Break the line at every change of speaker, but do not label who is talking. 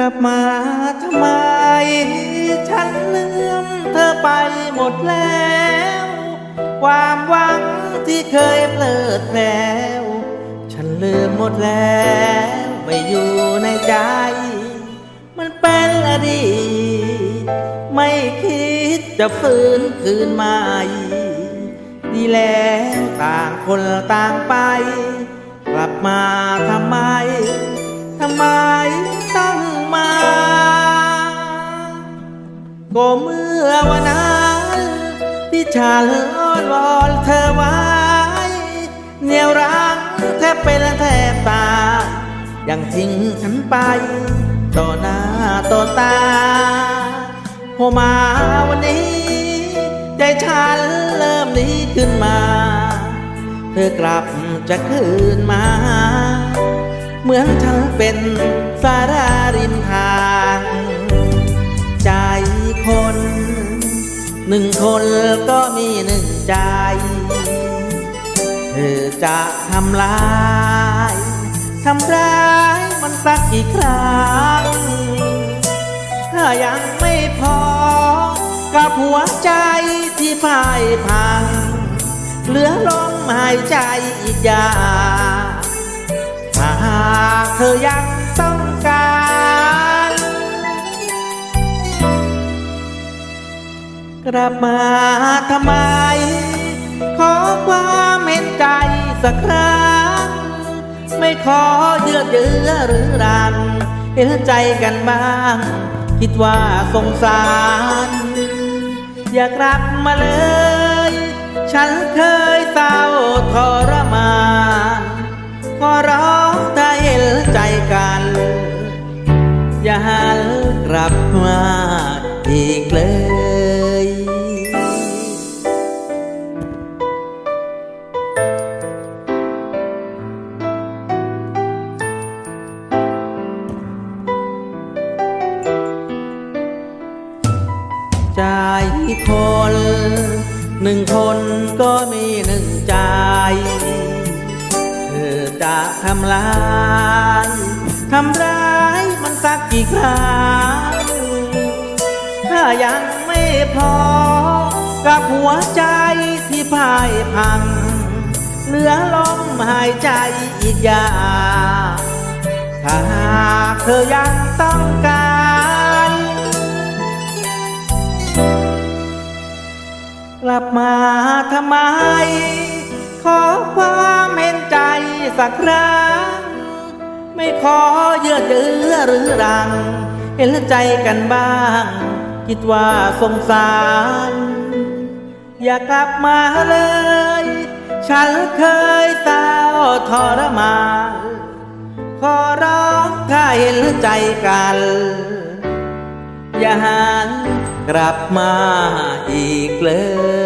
ลับมาทำไม ฉันลืมเธอไปหมดแล้ว ความหวังที่เคยเพลิดแล้ว ฉันลืมหมดแล้วไม่อยู่ในใจ มันเป็นอดีตไม่คิดจะฟื้นคืนมาอีกดีแล้วต่างคนต่างไป กลับมาทำไม ก็เมื่อวันนั้นที่ฉันอ้อนวอนเธอไว้เหนียวรังแทบเป็นแทบตายังทิ้งฉันไป ต่อหน้าต่อตาพอมาวันนี้ ใจฉันเริ่มดีขึ้นมา เธอกลับจะคืนมา เหมือนฉันเป็นสาราริมทา หนึ่งคนก็มีหนึ่งใจ เธอจะทำลายทำร้ายมันสักกี่ครั้ง ถ้ายังไม่พอ กับหัวใจที่พ่ายพัง เหลือลมหายใจอีกอย่างถ้าหากเธอยัง กลับมาทำไม ขอความเห็นใจสักครั้ง ไม่ขอเยือกเยือหรือรังเห็นใจกันบ้าง คิดว่าสงสาร อย่ากลับมาเลย ฉันเคยเศร้าทรมานขอร้องถ้าเห็นใจกัน อย่าหันกลับมาอีกเลย ใจคน หนึ่งคนก็มีหนึ่งใจ เธอจะทำลายทำร้ายมันสักกี่ครั้งถ้ายังไม่พอ กับหัวใจที่พ่ายพัง เหลือลมหายใจอีกอย่างถ้าเธอยังต้อง มาทำไม ขอความเห็นใจสักครั้ง ไม่ขอเยื่อเยื้อหรือรัง เห็นใจกันบ้าง คิดว่าสงสาร อย่ากลับมาเลย ฉันเคยเศร้าทรมานขอร้องถ้าเห็นใจกัน อย่าหันกลับมาอีกเลย